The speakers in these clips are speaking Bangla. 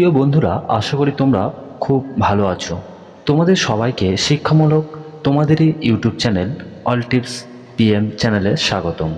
প্রিয় বন্ধুরা, আশা করি তোমরা খুব ভালো আছো। তোমাদের সবাইকে শিক্ষামূলক তোমাদেরই YouTube channel all tips PM চ্যানেলে স্বাগতম।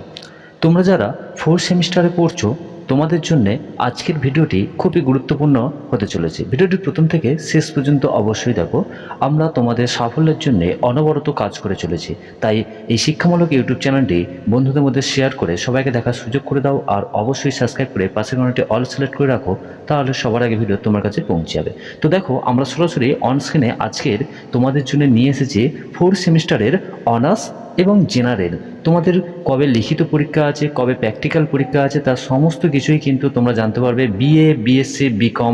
তোমরা যারা ফোর সেমিস্টারে পড়ছো তোমাদের জন্য আজকের ভিডিওটি খুবই গুরুত্বপূর্ণ হতে চলেছে। ভিডিওটি প্রথম থেকে শেষ পর্যন্ত অবশ্যই দেখো। আমরা তোমাদের সাফল্যের জন্য অনবরত কাজ করে চলেছি। তাই এই শিক্ষামূলক ইউটিউব চ্যানেলটি বন্ধুদের মধ্যে শেয়ার করে সবাইকে দেখার সুযোগ করে দাও আর অবশ্যই সাবস্ক্রাইব করে পাশের ঘন্টাটি অল সিলেক্ট করে রাখো, তাহলে সবার আগে ভিডিও তোমার কাছে পৌঁছে যাবে। তো দেখো, আমরা সরাসরি অনস্ক্রিনে আজকের তোমাদের জন্য নিয়ে এসেছি ফোর সেমিস্টারের অনার্স এবং জেনারেল তোমাদের কবে লিখিত পরীক্ষা আছে, কবে প্র্যাকটিক্যাল পরীক্ষা আছে, তার সমস্ত কিছুই কিন্তু তোমরা জানতে পারবে বিএ বিএসসি বিকম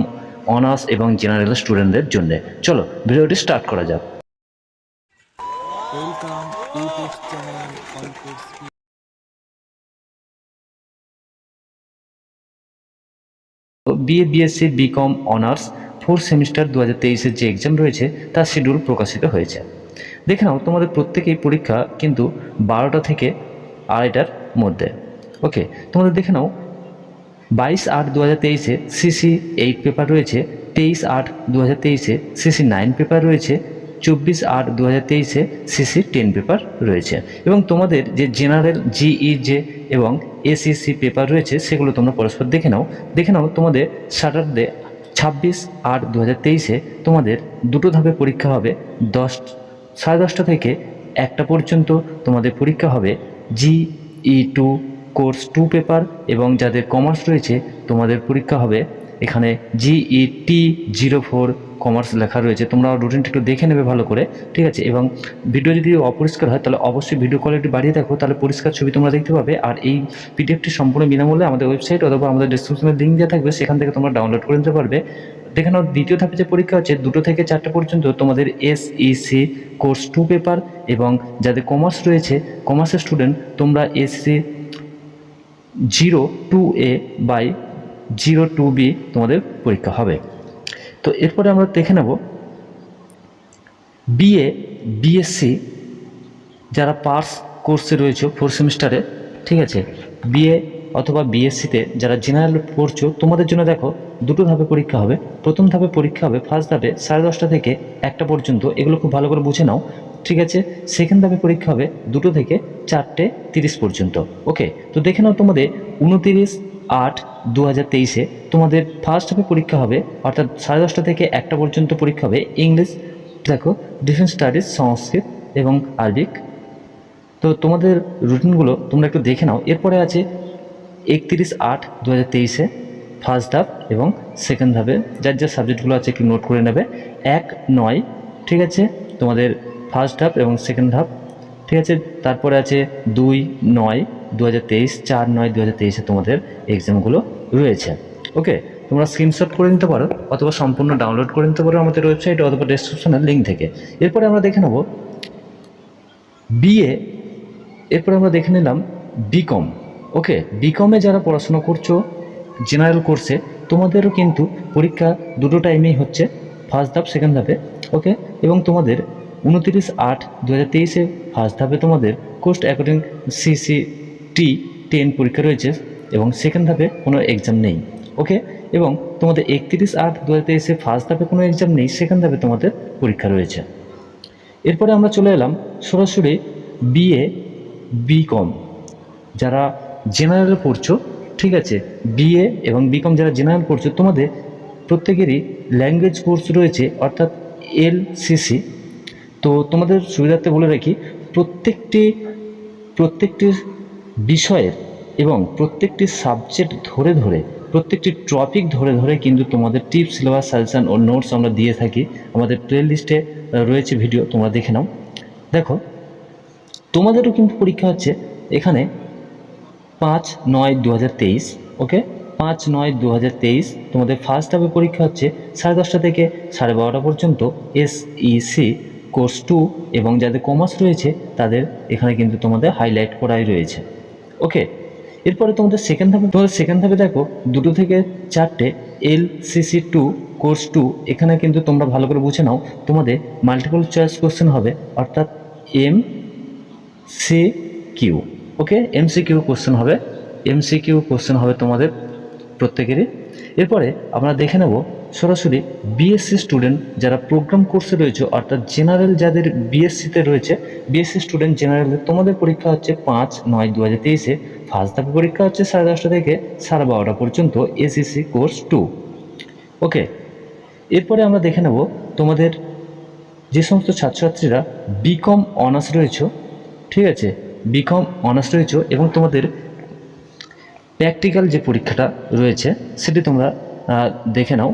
অনার্স এবং জেনারেল স্টুডেন্টদের জন্য। চলো, ভিডিওটি স্টার্ট করা যাক। BA BSc BCom honours fourth semester দু হাজার তেইশের যে এক্সাম রয়েছে, তার শিডিউল প্রকাশিত হয়েছে। দেখে নাও, তোমাদের প্রত্যেকেই পরীক্ষা কিন্তু বারোটা থেকে আড়াইটার মধ্যে। ওকে তোমাদের দেখে নাও, বাইশ আট দু হাজার তেইশে সিসি এইট পেপার রয়েছে, তেইশ আট দু হাজার তেইশে সিসি নাইন পেপার রয়েছে, চব্বিশ আট দু হাজার তেইশে সিসি টেন পেপার রয়েছে। এবং তোমাদের যে জেনারেল জিই যে এবং এসিসি পেপার রয়েছে, সেগুলো তোমরা পরস্পর দেখে নাও। দেখে নাও, তোমাদের স্যাটারডে ছাব্বিশ আট দু হাজার তেইশে তোমাদের দুটো ধাপে পরীক্ষা হবে, দশ সাড়ে দশটা থেকে একটা পর্যন্ত তোমাদের পরীক্ষা হবে G E two course two paper এবং যাদের কমার্স রয়েছে তোমাদের পরীক্ষা হবে। এখানে GE T zero four commerce লেখা রয়েছে। তোমরা রুটিনটা একটু দেখে নেবে ভালো করে, ঠিক আছে? এবং ভিডিও যদি অপরিষ্কার হয়, তাহলে অবশ্যই ভিডিও কোয়ালিটি বাড়িয়ে দেখো, তাহলে পরিষ্কার ছবি তোমরা দেখতে পাবে। আর এই পিডিএফটি সম্পূর্ণ বিনামূল্যে আমাদের ওয়েবসাইট অথবা আমাদের ডিসক্রিপশনে লিঙ্ক দেওয়া থাকবে, সেখান থেকে তোমরা ডাউনলোড করে নিতে পারবে। দেখে নাও দ্বিতীয় ধাপে যে পরীক্ষা হচ্ছে, দুটো থেকে চারটে পর্যন্ত তোমাদের এসইসি কোর্স টু পেপার এবং যাদের কমার্স রয়েছে কমার্সের স্টুডেন্ট তোমরা SC zero two A by zero two B তোমাদের পরীক্ষা হবে। তো এরপরে আমরা দেখে নেব বিএ বিএসসি যারা পার্স কোর্সে রয়েছে ফোর সেমিস্টারে ঠিক আছে? বিএ অথবা বিএসসিতে যারা জেনারেল পড়ছো, তোমাদের জন্য দেখো দুটো ধাপে পরীক্ষা হবে। প্রথম ধাপে পরীক্ষা হবে ফার্স্ট ধাপে সাড়ে দশটা থেকে একটা পর্যন্ত, এগুলো খুব ভালো করে বুঝে নাও, ঠিক আছে? সেকেন্ড ধাপে পরীক্ষা হবে দুটো থেকে চারটে তিরিশ পর্যন্ত ওকে তো দেখে নাও তোমাদের উনতিরিশ আট দু হাজার তেইশে তোমাদের ফার্স্ট হাফে পরীক্ষা হবে, অর্থাৎ সাড়ে দশটা থেকে একটা পর্যন্ত পরীক্ষা হবে ইংলিশ দেখো ডিফেন্স স্টাডিজ সংস্কৃত এবং আরবিক তো তোমাদের রুটিনগুলো তোমরা একটু দেখে নাও। এরপরে আছে একত্রিশ আট দু হাজার তেইশে ফার্স্ট ধাপ এবং সেকেন্ড ধাপে যার যা সাবজেক্টগুলো আছে একটু নোট করে নেবে। এক, নয়, ঠিক আছে? তোমাদের ফার্স্ট ধাপ এবং সেকেন্ড ধাপ ঠিক আছে? তারপরে আছে দুই, নয় দু হাজার তেইশ, চার, নয় দু হাজার তেইশে তোমাদের এক্সামগুলো রয়েছে। ওকে তোমরা স্ক্রিনশট করে নিতে পারো অথবা সম্পূর্ণ ডাউনলোড করে নিতে পারো আমাদের ওয়েবসাইট অথবা ডেসক্রিপশনের লিঙ্ক থেকে। এরপরে আমরা দেখে নেব বিএ এরপরে আমরা দেখে নিলাম বিকম ওকে বিকমে যারা পড়াশোনা করছ জেনারেল কোর্সে তোমাদেরও কিন্তু পরীক্ষা দুটো টাইমেই হচ্ছে ফার্স্ট ধাপ সেকেন্ড ধাপে ওকে এবং তোমাদের উনতিরিশ আট দু হাজার তেইশে ফার্স্ট ধাপে তোমাদের course according CC T ten পরীক্ষা রয়েছে এবং সেকেন্ড ধাপে কোনো এক্সাম নেই ওকে এবং তোমাদের একত্রিশ আট দু হাজার তেইশে ফার্স্ট ধাপে কোনো এক্সাম নেই সেকেন্ড ধাপে তোমাদের পরীক্ষা রয়েছে। এরপরে আমরা চলে এলাম সরাসরি বিএ বিকম যারা জেনারেল পড়ছো, ঠিক আছে? বিএ এবং বিকম যারা জেনারেল পড়ছো, তোমাদের প্রত্যেকেরই ল্যাঙ্গুয়েজ কোর্স রয়েছে, অর্থাৎ এলসিসি তো তোমাদের সুবিধার্থে বলে রাখি, প্রত্যেকটি প্রত্যেকটি বিষয়ের এবং প্রত্যেকটি সাবজেক্ট ধরে ধরে, প্রত্যেকটি টপিক ধরে ধরে কিন্তু তোমাদের টিপস সিলেবাস সাজেশন ও নোটস আমরা দিয়ে থাকি। আমাদের প্লে লিস্টে রয়েছে ভিডিও তোমরা দেখে নাও। দেখো, তোমাদেরও কিন্তু পরীক্ষা হচ্ছে। এখানে পাঁচ নয় দু ওকে? পাঁচ নয় দু তোমাদের ফার্স্ট হাফে পরীক্ষা হচ্ছে সাড়ে দশটা থেকে সাড়ে বারোটা পর্যন্ত এসইসি কোর্স টু এবং যাদের কমার্স রয়েছে, তাদের এখানে কিন্তু তোমাদের হাইলাইট করাই রয়েছে, ওকে? এরপরে তোমাদের সেকেন্ড ধাপে তোমাদের সেকেন্ড ধাপে দেখো, দুটো থেকে চারটে L CC two course two এখানে কিন্তু তোমরা ভালো করে বুঝে নাও, তোমাদের মাল্টিপল চয়েস কোশ্চেন হবে, অর্থাৎ M C Q okay MC Q question হবে। এমসি কিউ কোশ্চেন হবে তোমাদের প্রত্যেকেরই। এরপরে আমরা দেখে নেব সরাসরি বিএসসি স্টুডেন্ট যারা প্রোগ্রাম কোর্সে রয়েছে, অর্থাৎ জেনারেল যাদের বিএসসিতে রয়েছে বিএসসি স্টুডেন্ট জেনারেল তোমাদের পরীক্ষা হচ্ছে পাঁচ নয় দু হাজার তেইশে। ফার্স্ট ধাপে পরীক্ষা হচ্ছে সাড়ে দশটা থেকে সাড়ে বারোটা পর্যন্ত এসিসি কোর্স টু ওকে, এরপরে আমরা দেখে নেব তোমাদের যে সমস্ত ছাত্রছাত্রীরা বিকম অনার্স রয়েছে, ঠিক আছে? বিকম অনার্স রয়েছে এবং তোমাদের প্র্যাকটিক্যাল যে পরীক্ষাটা রয়েছে, সেটি তোমরা দেখে নাও।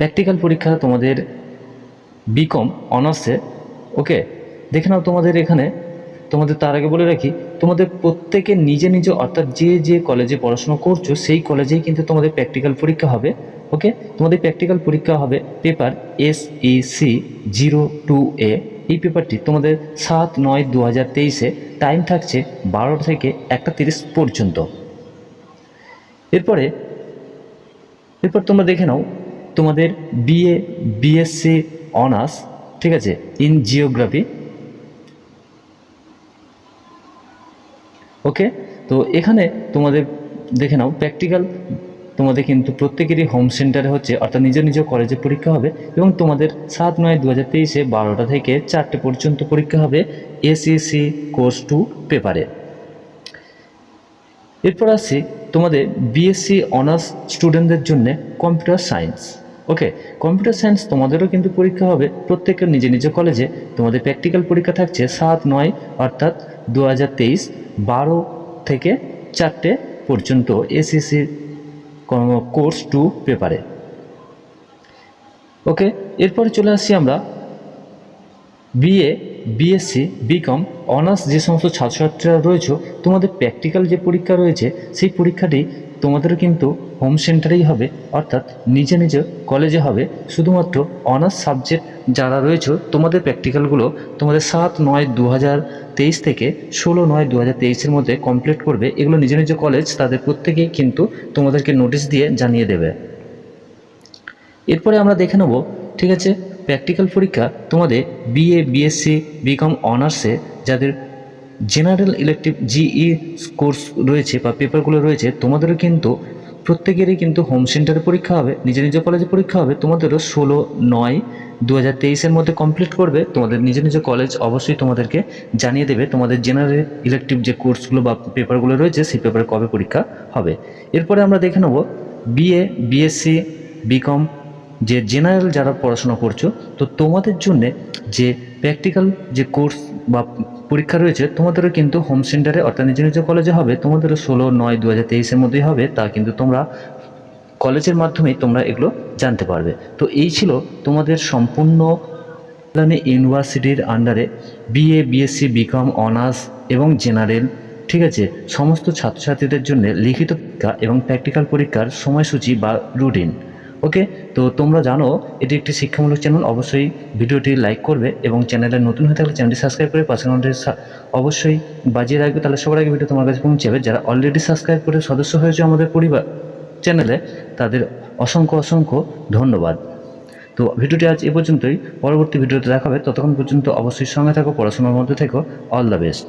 প্র্যাকটিক্যাল পরীক্ষা তোমাদের বিকম অনার্সে ওকে দেখে নাও তোমাদের এখানে, তোমাদের তার আগে বলে রাখি, তোমাদের প্রত্যেকে নিজে নিজে, অর্থাৎ যে যে কলেজে পড়াশোনা করছ, সেই কলেজেই কিন্তু তোমাদের প্র্যাকটিক্যাল পরীক্ষা হবে ওকে তোমাদের প্র্যাকটিক্যাল পরীক্ষা হবে paper S E C zero two A এই পেপারটি তোমাদের সাত নয় দু হাজার তেইশে টাইম থাকছে বারোটা থেকে একটা তিরিশ পর্যন্ত। এরপরে, এরপর তোমরা দেখে নাও, তোমাদের বিএ বিএসসি অনার্স ঠিক আছে ইন জিওগ্রাফি ওকে তো এখানে তোমাদের দেখে নাও প্র্যাকটিক্যাল তোমাদের কিন্তু প্রত্যেকেরই হোম সেন্টারে হচ্ছে, অর্থাৎ নিজ নিজ কলেজে পরীক্ষা হবে এবং তোমাদের সাত নয় দু হাজার তেইশে বারোটা থেকে চারটে পর্যন্ত পরীক্ষা হবে এসিসি কোর্স টু পেপারে এরপর আসছি তোমাদের বিএসসি অনার্স স্টুডেন্টদের জন্য computer science okay computer science তোমাদেরও কিন্তু পরীক্ষা হবে, প্রত্যেকের নিজে নিজ কলেজে তোমাদের প্র্যাকটিক্যাল পরীক্ষা থাকছে সাত নয়, অর্থাৎ দু হাজার তেইশ বারো থেকে চারটে পর্যন্ত এসিসি কোর্স টু পেপারে। ওকে, এরপরে চলে আসছি আমরা বিএ, বিএসসি, বিকম, অনার্স যে সমস্ত ছাত্রছাত্রীরা রয়েছে, তোমাদের প্র্যাকটিক্যাল যে পরীক্ষা রয়েছে, সেই পরীক্ষাটি তোমাদের কিন্তু হোম সেন্টারেই হবে, অর্থাৎ নিজে নিজে কলেজে হবে। শুধুমাত্র অনার্স সাবজেক্ট যারা রয়েছে, তোমাদের প্র্যাকটিক্যালগুলো তোমাদের সাত নয় দু তেইশ থেকে ষোলো নয় দু হাজার তেইশের মধ্যে কমপ্লিট করবে। এগুলো নিজ নিজ কলেজ তাদের প্রত্যেকেই কিন্তু তোমাদেরকে নোটিশ দিয়ে জানিয়ে দেবে। এরপরে আমরা দেখে নেব, ঠিক আছে প্র্যাকটিক্যাল পরীক্ষা। তোমাদের বিএ বিএসসি বিকম অনার্সে যাদের জেনারেল ইলেকটিভ জিই কোর্স রয়েছে বা পেপারগুলো রয়েছে, তোমাদেরও কিন্তু প্রত্যেকেরই কিন্তু হোম সেন্টারে পরীক্ষা হবে, নিজ নিজ কলেজে পরীক্ষা হবে, তোমাদেরও ষোলো নয় দু হাজার তেইশের মধ্যে কমপ্লিট করবে, তোমাদের নিজ নিজ কলেজ অবশ্যই তোমাদেরকে জানিয়ে দেবে, তোমাদের জেনারেল ইলেকটিভ যে কোর্সগুলো বা পেপারগুলো রয়েছে, সেই পেপারে কবে পরীক্ষা হবে। এরপরে আমরা দেখে নেব বিএ বিএসসি বিকম যে জেনারেল যারা পড়াশোনা করছ, তো তোমাদের জন্যে যে প্র্যাকটিক্যাল যে কোর্স বা পরীক্ষা রয়েছে, তোমাদেরও কিন্তু হোম সেন্টারে অর্থাৎ নিজ নিজ কলেজে হবে, তোমাদেরও ষোলো, নয় দু হাজার তেইশের মধ্যেই হবে, তা কিন্তু তোমরা কলেজের মাধ্যমেই তোমরা এগুলো জানতে পারবে। তো এই ছিল তোমাদের সম্পূর্ণ ইউনিভার্সিটির আন্ডারে বিএ বিএসসি বিকম অনার্স এবং জেনারেল ঠিক আছে? সমস্ত ছাত্রছাত্রীদের জন্য লিখিত পরীক্ষা এবং প্র্যাকটিক্যাল পরীক্ষার সময়সূচি বা রুটিন ওকে তো তোমরা জানো, এটি একটি শিক্ষামূলক চ্যানেল অবশ্যই ভিডিওটি লাইক করবে এবং চ্যানেলে নতুন হয়ে থাকলে চ্যানেলটি সাবস্ক্রাইব করে পাশে ঘন্টাটি সা- অবশ্যই বাজিয়ে রাখবে, তাহলে সবার আগে ভিডিও তোমার কাছে পৌঁছাবে যারা অলরেডি সাবস্ক্রাইব করে সদস্য হয়েছে আমাদের পরিবার চ্যানেলে তাদের অসংখ্য অসংখ্য ধন্যবাদ। তো ভিডিওটি আজ এ পর্যন্তই, পরবর্তী ভিডিওতে দেখাবে ততক্ষণ পর্যন্ত অবশ্যই সঙ্গে থাকো, পড়াশোনার মধ্যে থেকো। All the best